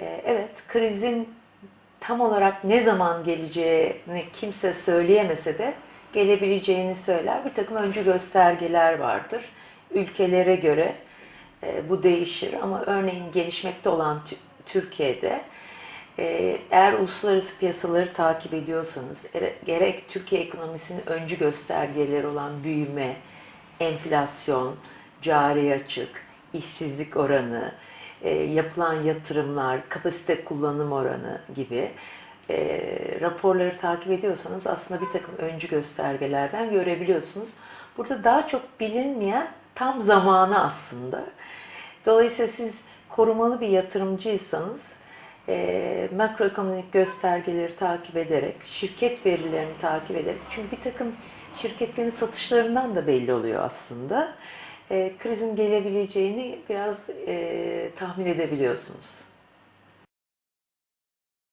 Ee, Evet, krizin tam olarak ne zaman geleceğini kimse söyleyemese de gelebileceğini söyler. Bir takım öncü göstergeler vardır. Ülkelere göre e, bu değişir ama örneğin gelişmekte olan Tü- Türkiye'de e, eğer uluslararası piyasaları takip ediyorsanız ere- gerek Türkiye ekonomisinin öncü göstergeleri olan büyüme, enflasyon, cari açık, işsizlik oranı, e, yapılan yatırımlar, kapasite kullanım oranı gibi e, raporları takip ediyorsanız aslında bir takım öncü göstergelerden görebiliyorsunuz. Burada daha çok bilinmeyen tam zamanı aslında. Dolayısıyla siz korumalı bir yatırımcıysanız e, makroekonomik göstergeleri takip ederek, şirket verilerini takip ederek, çünkü bir takım şirketlerin satışlarından da belli oluyor aslında. E, krizin gelebileceğini biraz e, tahmin edebiliyorsunuz.